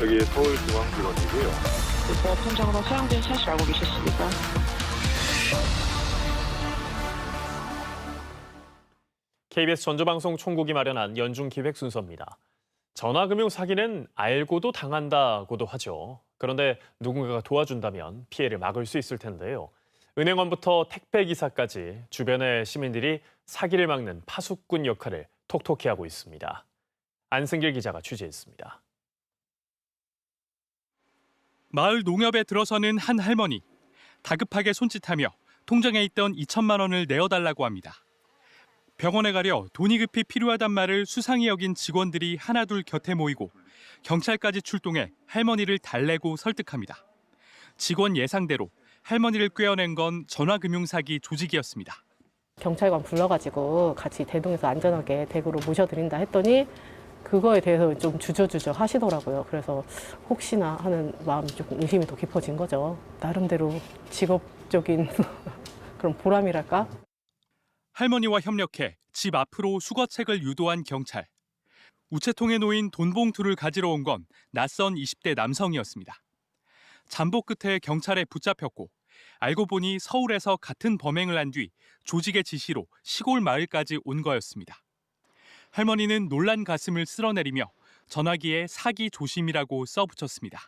여기 서울중앙지검이고요. 보통적으로 사용된 사실 알고 계셨습니까? KBS 전조방송 총국이 마련한 연중 기획 순서입니다. 전화금융 사기는 알고도 당한다고도 하죠. 그런데 누군가가 도와준다면 피해를 막을 수 있을 텐데요. 은행원부터 택배기사까지 주변의 시민들이 사기를 막는 파수꾼 역할을 톡톡히 하고 있습니다. 안승길 기자가 취재했습니다. 마을 농협에 들어서는 한 할머니. 다급하게 손짓하며 통장에 있던 2천만 원을 내어달라고 합니다. 병원에 가려 돈이 급히 필요하단 말을 수상히 여긴 직원들이 하나둘 곁에 모이고 경찰까지 출동해 할머니를 달래고 설득합니다. 직원 예상대로 할머니를 꿰어낸 건 전화금융 사기 조직이었습니다. 경찰관 불러가지고 같이 대동에서 안전하게 댁으로 모셔드린다 했더니 그거에 대해서 좀 주저주저 하시더라고요. 그래서 혹시나 하는 마음이 조금 의심이 더 깊어진 거죠. 나름대로 직업적인 그런 보람이랄까? 할머니와 협력해 집 앞으로 수거책을 유도한 경찰. 우체통에 놓인 돈 봉투를 가지러 온 건 낯선 20대 남성이었습니다. 잠복 끝에 경찰에 붙잡혔고 알고 보니 서울에서 같은 범행을 한 뒤 조직의 지시로 시골 마을까지 온 거였습니다. 할머니는 놀란 가슴을 쓸어내리며 전화기에 사기 조심이라고 써붙였습니다.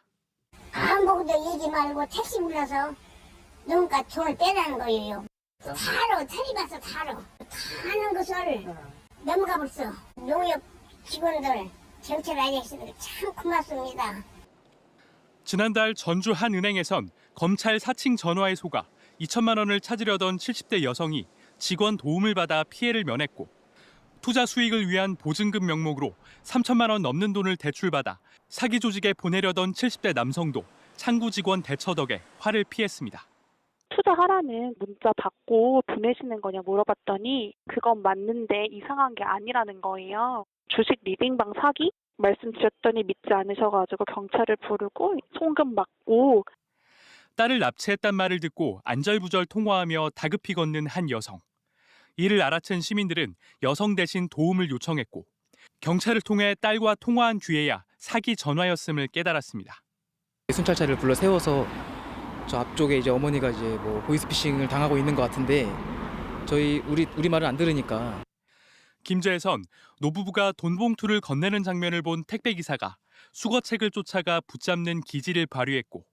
아무것도 얘기 말고 택시 불러서 누군가 돈을 빼라는 거예요. 타로 틀리봐서 타로 타는 것을 넘어가 벌써 농협 직원들 경찰 아저씨들 참 고맙습니다. 지난달 전주 한 은행에선 검찰 사칭 전화에 속아 2천만 원을 찾으려던 70대 여성이 직원 도움을 받아 피해를 면했고 투자 수익을 위한 보증금 명목으로 3천만 원 넘는 돈을 대출받아 사기 조직에 보내려던 70대 남성도 창구 직원 대처 덕에 화를 피했습니다. 투자하라는 문자 받고 보내시는 거냐 물어봤더니 그건 맞는데 이상한 게 아니라는 거예요. 주식 리딩방 사기? 말씀드렸더니 믿지 않으셔가지고 경찰을 부르고 송금 받고 딸을 납치했단 말을 듣고 안절부절 통화하며 다급히 걷는 한 여성. 이를 알아챈 시민들은 여성 대신 도움을 요청했고 경찰을 통해 딸과 통화한 뒤에야 사기 전화였음을 깨달았습니다. 순찰차를 불러 세워서 저 앞쪽에 이제 어머니가 이제 뭐 보이스피싱을 당하고 있는 것 같은데 저희 우리 우리 말을 안 들으니까 김제에선 노부부가 돈 봉투를 건네는 장면을 본 택배 기사가 수거책을 쫓아가 붙잡는 기지를 발휘했고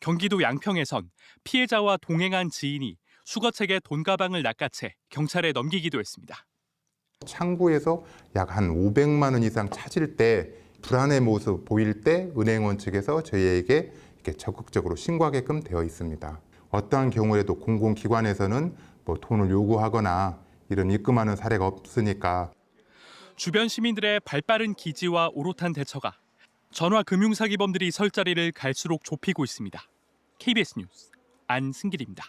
경기도 양평에선 피해자와 동행한 지인이 수거책에 돈 가방을 낚아채 경찰에 넘기기도 했습니다. 창구에서 약 한 500만 원 이상 찾을 때 불안의 모습 보일 때 은행원 측에서 저희에게 이렇게 적극적으로 신고하게끔 되어 있습니다. 어떠한 경우에도 공공기관에서는 뭐 돈을 요구하거나 이런 입금하는 사례가 없으니까 주변 시민들의 발빠른 기지와 오롯한 대처가 전화 금융 사기범들이 설 자리를 갈수록 좁히고 있습니다. KBS 뉴스 안승길입니다.